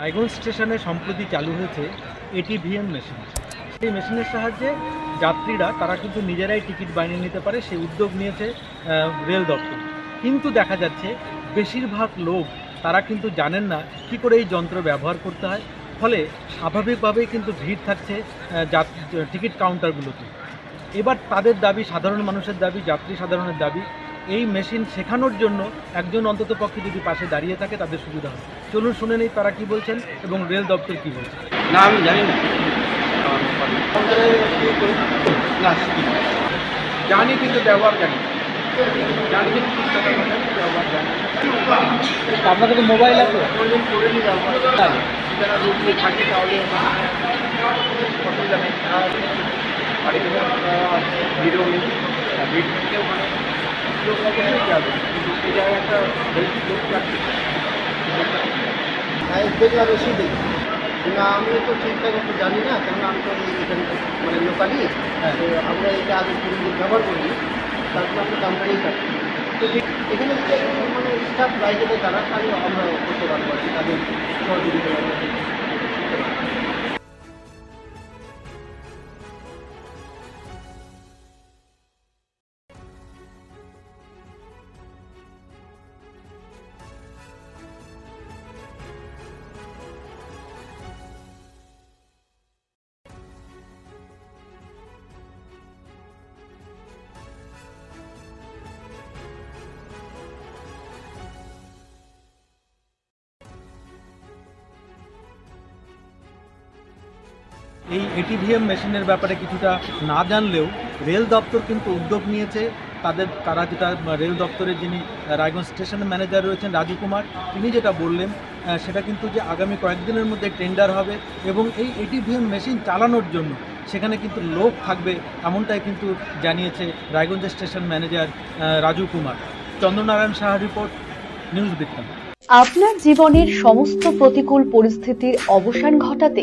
রায়গঞ্জ স্টেশনে সম্প্রতি চালু হয়েছে এটিভিএম মেশিন। সেই মেশিনের সাহায্যে যাত্রীরা, তারা কিন্তু নিজেরাই টিকিট বানিয়ে নিতে পারে, সেই উদ্যোগ নিয়েছে রেল দপ্তর। কিন্তু দেখা যাচ্ছে, বেশিরভাগ লোক, তারা কিন্তু জানেন না কি করে এই যন্ত্র ব্যবহার করতে হয়। ফলে স্বাভাবিকভাবেই কিন্তু ভিড় থাকছে টিকিট কাউন্টারগুলোতে। এবার তাদের দাবি সাধারণ মানুষের দাবি, যাত্রী সাধারণের দাবি। এই মেশিন শেখানোর জন্য একজন অন্তত পক্ষে যদি পাশে দাঁড়িয়ে থাকে তাদের সুবিধা হবে চলুন শুনে নেই তারা কি বলছেন এবং রেল দপ্তর কি বলছে না আমি জানি না জানি কিন্তু ব্যবহার জানি। জানি কিন্তু ব্যবহার জানি আপনাদের মোবাইল আছে বাড়িতে ভিড়ও ওখানে কিন্তু একটা হেলথ লোক হ্যাঁ দেখলাম এসে দেখি না আমি তো ঠিকঠাক একটু জানি না কেননা আমি তো এখানে মানে লোকালি তো আমরা এটা আগে ব্যবহার করি তারপর আমরা কাটি তো এখানে মানে স্টাফ বাইরে তারা আমরা করতে পারব তাদের সহযোগিতা এই এটিভিএম মেশিনের ব্যাপারে কিছুটা না জানলেও রেল দপ্তর কিন্তু উদ্যোগ নিয়েছে। তাদের, তারা যেটা, রেল দপ্তরের যিনি রায়গঞ্জ স্টেশনের ম্যানেজার রয়েছেন রাজু কুমার, তিনি যেটা বললেন সেটা কিন্তু যে আগামী কয়েকদিনের মধ্যে টেন্ডার হবে এবং এই এটিভিএম মেশিন চালানোর জন্য সেখানে কিন্তু লোক থাকবে এমনটাই কিন্তু জানিয়েছে Raiganj station manager Raju Kumar. Chandranarayan Saha report, news বৃত্তান্ত আপনার জীবনের সমস্ত প্রতিকূল পরিস্থিতির অবসান ঘটাতে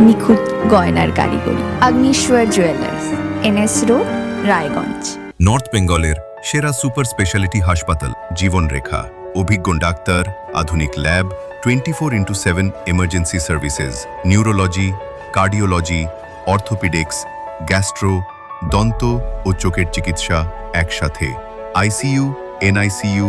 নিখুঁত গয়নার কারিগরি Agneshwar jewellers NS road, Raiganj. North বেঙ্গলের সেরা সুপার স্পেশালিটি হাসপাতাল, জীবনরেখা। অভিজ্ঞ ডাক্তার, আধুনিক lab twenty four into seven emergency services neurology, cardiology, orthopaedics, gastro, দন্ত ও চোখের চিকিৎসা একসাথে। ICU, NICU